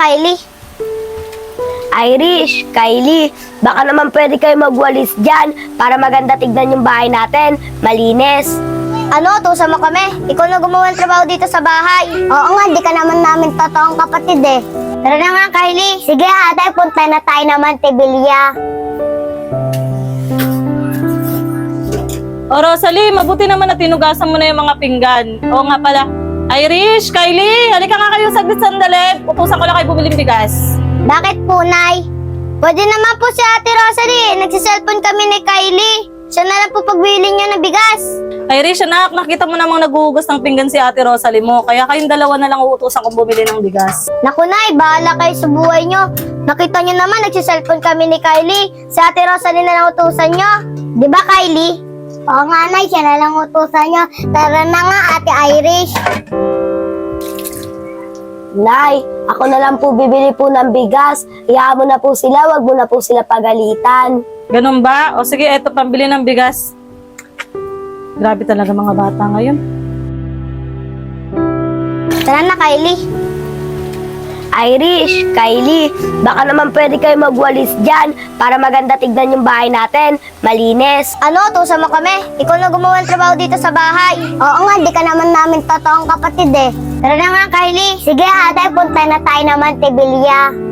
Kylie. Irish, Kylie, baka naman pwede kayo magwalis dyan para maganda tignan yung bahay natin. Malinis. Ano, tusa mo kami? Ikaw na gumawa ng trabaho dito sa bahay. Oo nga, di ka naman namin totoong kapatid eh. Tara na nga, Kylie. Sige, ate, punta na tayo naman, Tibilya. O Rosalie, mabuti naman na tinugasan mo na yung mga pinggan. Oo nga pala. Irish, Kylie, halika nga kayo saglit sandali. Utusan ko lang kayo bumiling bigas. Bakit po, Nay? Pwede naman po si Ate Rosalie. Nagsiselfon kami ni Kylie. Siya na lang po pagbili niya ng bigas. Irish, anak, nakita mo namang naguhugas ng pinggan si Ate Rosalie mo. Kaya kayong dalawa na lang uutusan kong bumili ng bigas. Naku, Nay, bahala kayo sa buhay niyo. Nakita niyo naman, nagsiselfon kami ni Kylie. Si Ate Rosalie na lang utusan niyo. Di ba, Kylie? Oo nga, Nay. Siya na lang utusan niyo. Tara na nga, Ate Irish. Nay, ako na lang po bibili po ng bigas. Hayaan mo na po sila, wag mo na po sila pagalitan. Ganun ba? O sige, eto pambili ng bigas. Grabe talaga mga bata ngayon. Tara na, Kylie. Irish, Kylie, baka naman pwede kayo magwalis dyan para maganda tignan yung bahay natin. Malinis. Ano, tusa mo kami? Ikaw na gumawa ng trabaho dito sa bahay. Oo nga, di ka naman namin totoong kapatid eh. Tara na nga, Kylie. Sige, ate, punta na tayo naman, Tibilya.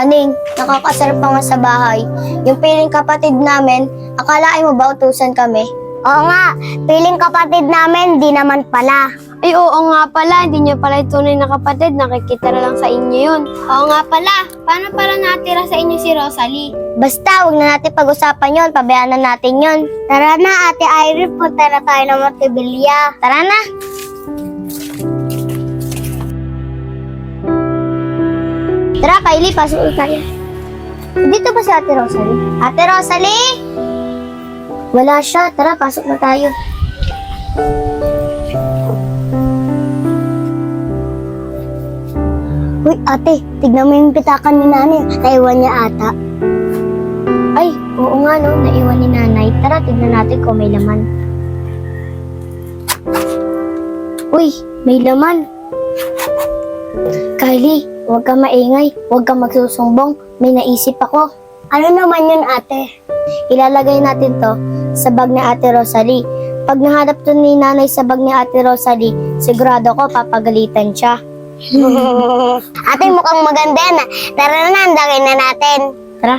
Naning, nakakasarap pa nga sa bahay. Yung piling kapatid namin, akalain mo ba utusan kami? Oo nga, piling kapatid namin, di naman pala. Ay, oo nga pala. Hindi niyo pala tunay na kapatid. Nakikita na lang sa inyo yun. Oo nga pala, paano pala natira sa inyo si Rosalie? Basta, wag na natin pag-usapan yon, pabayaan na natin yon. Tara na, Ate Irene, punta na tayo ng Montevideo. Tara na. Tara, Kylie, pasok ulit tayo. Dito ba si Ate Rosalie? Ate Rosalie! Wala siya. Tara, pasok na tayo. Uy, ate, tignan mo yung pitakan ni nanay. Naiwan niya ata. Ay, oo nga no, naiwan ni nanay. Tara, tignan natin kung may laman. Uy, may laman. Kylie, huwag ka maingay. Huwag ka magsusumbong. May naisip ako. Ano naman yun, ate? Ilalagay natin to sa bag ni ate Rosalie. Pag nahanap to ni nanay sa bag ni ate Rosalie, sigurado ko papagalitan siya. Ate, mukhang maganda na. Tara na, andangin na natin. Tara.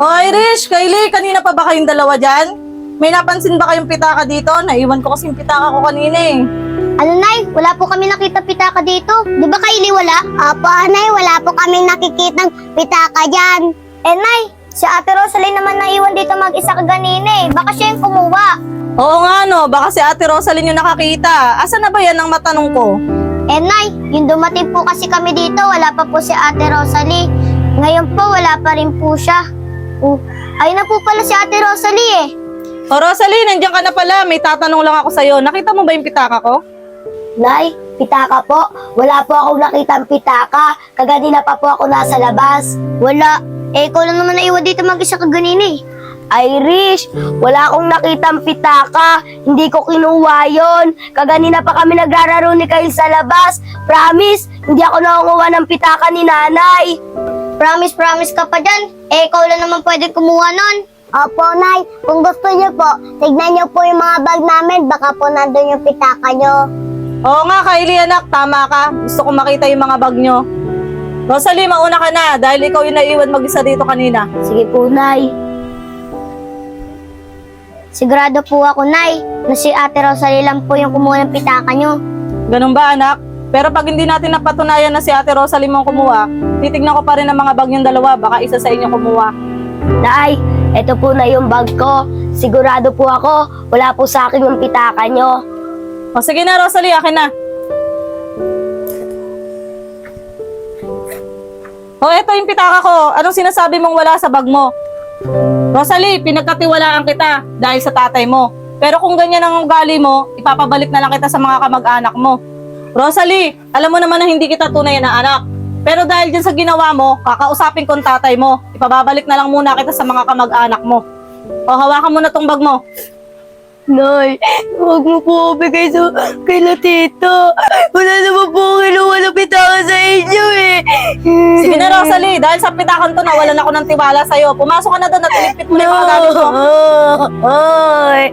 O Irish, Kylie, kanina pa ba kayong dalawa dyan? May napansin ba kayong pitaka dito? Naiwan ko kasi yung pitaka ko kanina eh. Ano, Nay? Wala po kami nakita pitaka dito. Di ba, Kylie, wala? Apo, Nay. Wala po kami nakikitang pitaka dyan. Eh, Nay, si Ate Rosalie naman naiwan dito mag-isa kaganina eh. Baka siya yung kumuha. Oo nga no, baka si Ate Rosalie yung nakakita. Asa na ba yan ang matanong ko? Eh, Nay, yung dumating po kasi kami dito, wala pa po si Ate Rosalie. Ngayon po, wala pa rin po siya. Oh, ayun na po pala si Ate Rosalie eh. O Rosalie, nandiyan ka na pala. May tatanong lang ako sa'yo. Nakita mo ba yung pitaka ko? Nay, pitaka po. Wala po akong nakitang pitaka. Kaganina pa po ako nasa labas. Wala. Eh, ikaw lang naman naiwan dito mag-isa kaganina eh. Irish, wala akong nakitang pitaka. Hindi ko kinuha yon. Kaganina pa kami nagrararo ni Kyle sa labas. Promise, hindi ako nakunguha ng pitaka ni nanay. Promise, promise ka pa dyan. Eh, ikaw lang naman pwede kumuha nun. Opo, Nay. Kung gusto niyo po, tignan niyo po yung mga bag namin. Baka po nandun yung pitaka niyo. Oo nga, Kylie anak, tama ka. Gusto ko makita yung mga bag nyo. Rosalie, mauna ka na dahil ikaw yung naiwan mag-isa dito kanina. Sige po, Nay. Sigurado po ako, Nay, na si Ate Rosalie lang po yung kumuha ng pitaka niyo. Ganun ba anak? Pero pag hindi natin napatunayan na si Ate Rosalie mong kumuha, titignan ko pa rin ang mga bag yung dalawa. Baka isa sa inyo kumuha. Nay, eto po na yung bag ko. Sigurado po ako, wala po sa akin yung pitaka nyo. O sige na, Rosalie, akin na. O eto yung pitaka ko. Anong sinasabi mong wala sa bag mo? Rosalie, pinagkatiwalaan kita dahil sa tatay mo. Pero kung ganyan ang ugali mo, ipapabalik na lang kita sa mga kamag-anak mo. Rosalie, alam mo naman na hindi kita tunay na anak. Pero dahil dyan sa ginawa mo, kakausapin ko ang tatay mo. Ipababalik na lang muna kita sa mga kamag-anak mo. O, hawakan mo na tong bag mo. Nay, huwag mo po ako bigay sa kay tita. Wala naman po kinuha ng pitaka sa inyo eh. Sige na, Rosalie, dahil sa pitakan to, nawalan ako ng tiwala sa'yo. Pumasok ka na doon at ilipit mo na yung mga gamit mo. Ay.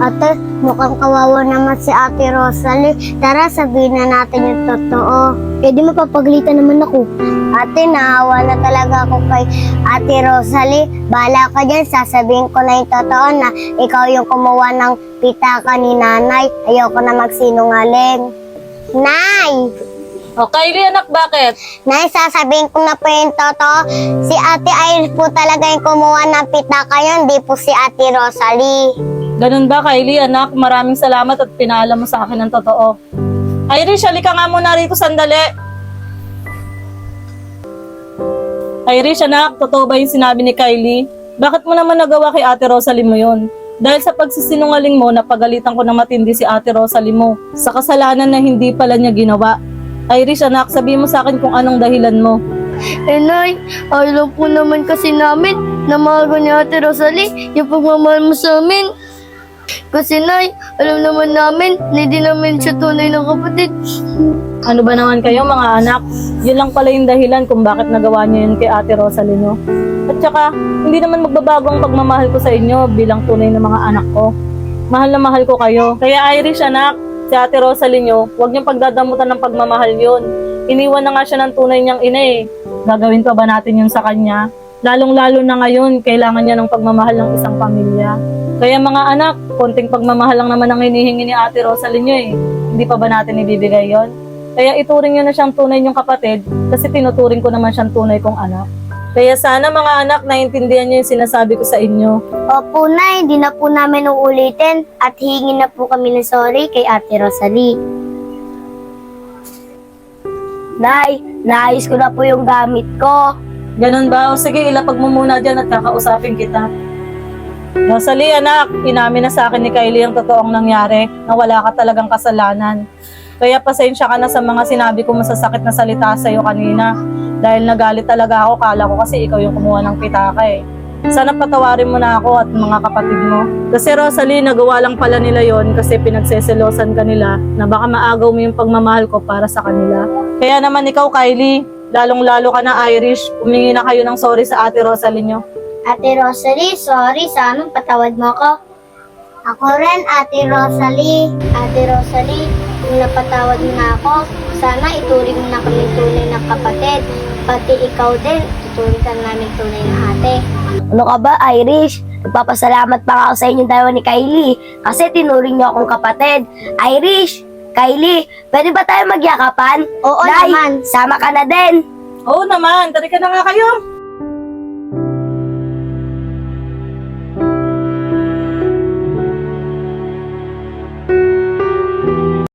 Ate, mukhang kawawa naman si Ate Rosalie. Tara, sabihin na natin yung totoo. Eh di mapapaglitan naman ako. Ate, naawa na talaga ako kay Ate Rosalie. Bala ka dyan, sasabihin ko na yung totoo na ikaw yung kumuha ng pitaka ni nanay. Ayoko na magsinungaling. Nay! O, Kylie, anak, bakit? Nay, sasabihin ko na po yung totoo. Si Ate Iris po talaga yung kumuha ng pitaka yun, di po si Ate Rosalie. Ganun ba, Kylie, anak? Maraming salamat at pinaalam mo sa akin ng totoo. Irish, halika nga muna rito sandali. Irish, anak, totoo ba yung sinabi ni Kylie? Bakit mo naman nagawa kay Ate Rosalie mo yun? Dahil sa pagsisinungaling mo, napagalitan ko na matindi si Ate Rosalie mo sa kasalanan na hindi pala niya ginawa. Irish, anak, sabihin mo sa akin kung anong dahilan mo. Eh, Nay, alam po naman kasi namin na mahal ni Ate Rosalie yung pagmamahal mo sa amin. Kasi, Nay, alam naman namin na hindi namin siya tunay na kapatid. Ano ba naman kayo mga anak? Yun lang pala yung dahilan kung bakit nagawa niyo yun kay Ate Rosalie. At saka, hindi naman magbabago ang pagmamahal ko sa inyo bilang tunay na mga anak ko. Mahal na mahal ko kayo. Kaya Irish anak, si Ate Rosalie nyo, huwag niyong pagdadamutan ng pagmamahal yun. Iniwan na nga siya ng tunay niyang ina eh. Gagawin pa ba natin yun sa kanya? Lalong-lalo na ngayon, kailangan niya ng pagmamahal ng isang pamilya. Kaya mga anak, konting pagmamahal lang naman ang hinihingi ni Ate Rosalie nyo eh. Hindi pa ba natin ibibigay yon? Kaya ituring nyo na siyang tunay niyong kapatid kasi tinuturing ko naman siyang tunay kong anak. Kaya sana mga anak, naiintindihan niyo yung sinasabi ko sa inyo. Opo, Nay, hindi na po namin uulitin at hingin na po kami ng sorry kay Ate Rosalie. Nay, naayos ko na po yung gamit ko. Ganun ba? O sige, ilapag mo muna dyan at kakausapin kita. Rosalie, anak, inamin na sa akin ni Kylie ang totoong nangyari na wala ka talagang kasalanan. Kaya pasensya ka na sa mga sinabi ko masasakit na salita sa iyo kanina. Dahil nagalit talaga ako, kala ko kasi ikaw yung kumuha ng pitaka eh. Sana patawarin mo na ako at mga kapatid mo. Kasi Rosalie, nagawa lang pala nila yon kasi pinagseselosan ka nila na baka maagaw mo yung pagmamahal ko para sa kanila. Kaya naman ikaw, Kylie, lalong-lalo ka na Irish, humingi na kayo ng sorry sa ate Rosalie nyo. Ate Rosalie, sorry sa amin, patawad mo ako. Ako rin, Ate Rosalie. Ate Rosalie, kung napatawad mo na ako, sana ituring mo na kami tunay na kapatid. Pati ikaw din, tuturing ka namin tunay na ate. Ano ka ba, Irish? Nagpapasalamat pa ako sa inyong dalawa ni Kylie kasi tinuring niyo akong kapatid. Irish, Kylie, pwede ba tayo magyakapan? Oo Nay, naman. sama ka na din. Oo naman, tari ka na nga kayo.